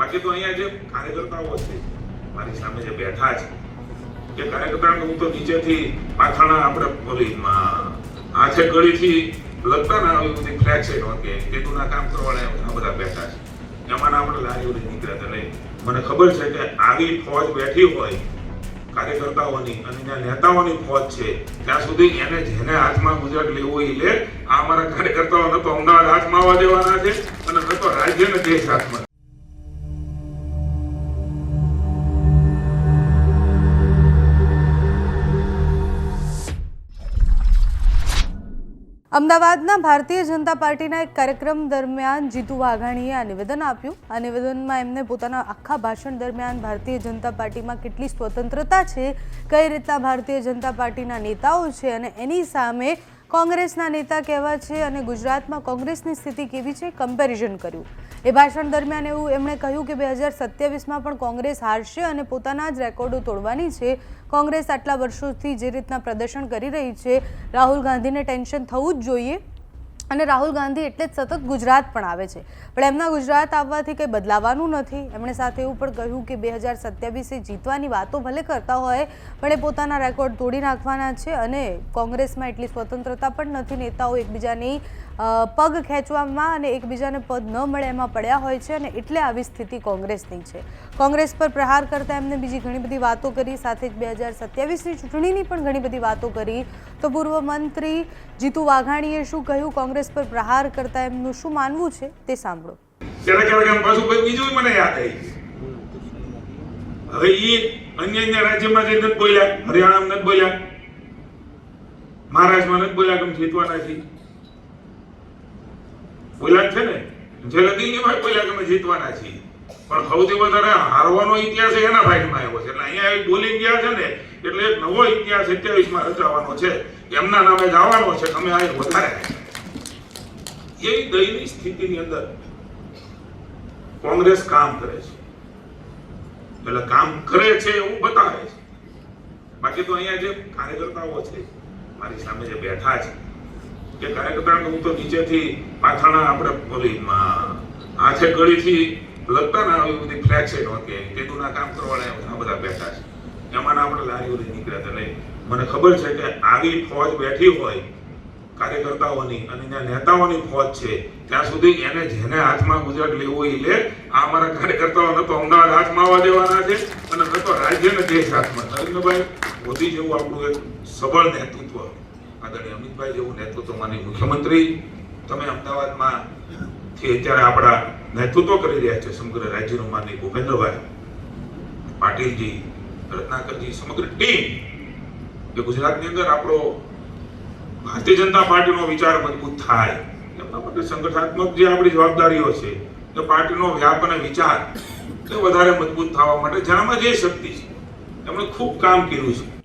બાકી તો અહીંયા જે કાર્યકર્તાઓ છે, મારી સામે જે બેઠા છે, એ કાર્યકર્તા હું તો નીચેથી પાથાણા આપણે હાથે ગળીથી લગતા ના આવી બધી ફ્લેક્સ કે કેતુના કામ કરવાના ઘણા બધા બેઠા છે. એમાં આપણે લારીઓ નીકળ્યા એટલે મને ખબર છે કે આવી ફોજ બેઠી હોય, કાર્યકર્તાઓની અને ત્યાં નેતાઓની ફોજ છે, ત્યાં સુધી એને જેને હાથમાં ગુજરાત લેવું એ લે. આ અમારા કાર્યકર્તાઓ ન તો અમદાવાદ હાથમાં આવવા દેવાના છે અને ન તો રાજ્યને દેશ હાથમાં અમદાવાદના ભારતીય જનતા પાર્ટીના એક કાર્યક્રમ દરમિયાન જીતુ વાઘાણીએ આ નિવેદન આપ્યું. આ નિવેદનમાં એમને પોતાના આખા ભાષણ દરમિયાન ભારતીય જનતા પાર્ટીમાં કેટલી સ્વતંત્રતા છે, કઈ રીતના ભારતીય જનતા પાર્ટીના નેતાઓ છે અને એની સામે કોંગ્રેસના નેતા કેવા છે અને ગુજરાતમાં કોંગ્રેસની સ્થિતિ કેવી છે કમ્પેરિઝન કર્યું. એ ભાષણ દરમિયાન એવું એમણે કહ્યું કે બે હજાર સત્યાવીસમાં પણ કોંગ્રેસ હારશે અને પોતાના જ રેકોર્ડો તોડવાની છે. કોંગ્રેસ આટલા વર્ષોથી જે રીતના પ્રદર્શન કરી રહી છે, રાહુલ ગાંધીને ટેન્શન થવું જ જોઈએ. અને રાહુલ ગાંધી એટલે જ સતત ગુજરાત પણ આવે છે. પણ એમના ગુજરાત આવવાથી કંઈ બદલાવાનું નથી. એમણે સાથે એવું પણ કહ્યું કે બે હજાર સત્યાવીસે જીતવાની વાતો ભલે કરતા હોય, પણ એ પોતાના રેકોર્ડ તોડી નાખવાના છે અને કોંગ્રેસમાં એટલી સ્વતંત્રતા પણ નથી. નેતાઓ એકબીજાની પગ ખેંચવામાં અને એકબીજાને પદ ન મળે એમાં પડ્યા હોય છે અને એટલે આવી સ્થિતિ કોંગ્રેસની છે. કોંગ્રેસ પર પ્રહાર કરતા એમને બીજી ઘણી બધી વાતો કરી, સાથે જ બે હજાર સત્યાવીસની ચૂંટણીની પણ ઘણી બધી વાતો કરી. તો પૂર્વ મંત્રી જીતુ વાઘાણીએ શું કહ્યું? કોંગ્રેસ પર પ્રહાર કરતા એમનું શું માનવું છે? તે સાંભળો. બીજું મને યાદ આવી હવે અન્ય અન્ય રાજ્યમાં જઈને બોલ્યા. હરિયાણામાં નથી નથી બોલ્યા કે જીતવાના છીએ. બોલ્યા છે ને. છેલ્લે દિલ્હીમાં બોલ્યા કે જીતવાના છીએ. પણ સૌથી વધારે હારવાનો ઇતિહાસ એના ભાગમાં આવ્યો છે. એટલે અહીંયા બોલી ગયા છે ને એટલે એક નવો ઇતિહાસ સત્યાવીસમાં રચાવાનો છે. એમના નામે જવાનો છે. તમે આ વધારે એ દયની સ્થિતિની અંદર કોંગ્રેસ કામ કરે છે. એટલે કામ કરે છે એવું બતાવે છે. બાકી તો અહીંયા જે કાર્યકર્તાઓ છે, મારી સામે જે બેઠા છે, એ કાર્યકર્તા હું તો નીચેથી પાથાણા આપણે ઓલી માં હાથે ગળીથી લગતા ના આવી બધી ફ્લેક્સ કે કેતુના કામ કરવાના બધા બેઠા છે. એમાંના આપણે લારીઓ નીકળ્યા હતા એટલે મને ખબર છે કે આવી ફોજ બેઠી હોય કાર્યકર્તાઓની અને ત્યાં નેતાઓની ફોજ છે, ત્યાં સુધી એને જેને હાથમાં ગુજરાત લેવું એ લે. આ અમારા કાર્યકર્તાઓ ન તો અમદાવાદ હાથમાં આવવા દેવાના છે અને ન તો રાજ્યને દેશ હાથમાં. નરેન્દ્રભાઈ મોદી જેવું આપણું એક સબળ નેતૃત્વ, આદરણીય અમિતભાઈ જેવું નેતૃત્વ માની મુખ્યમંત્રી, તમે અમદાવાદમાં થી અત્યારે આપણા નેતૃત્વ કરી રહ્યા છે સમગ્ર રાજ્યનું માની ભૂપેન્દ્રભાઈ પાટીલજી. રત્નાકરજી સમગ્ર ટીમ કે ગુજરાતની અંદર આપણો ભારતીય જનતા પાર્ટીનો વિચાર મજબૂત થાય. એમના માટે સંગઠનાત્મક જે આપણી જવાબદારીઓ છે, એ પાર્ટીનો વ્યાપ અને વિચાર એ વધારે મજબૂત થવા માટે જેનામાં જે શક્તિ છે. એમણે ખૂબ કામ કર્યું છે.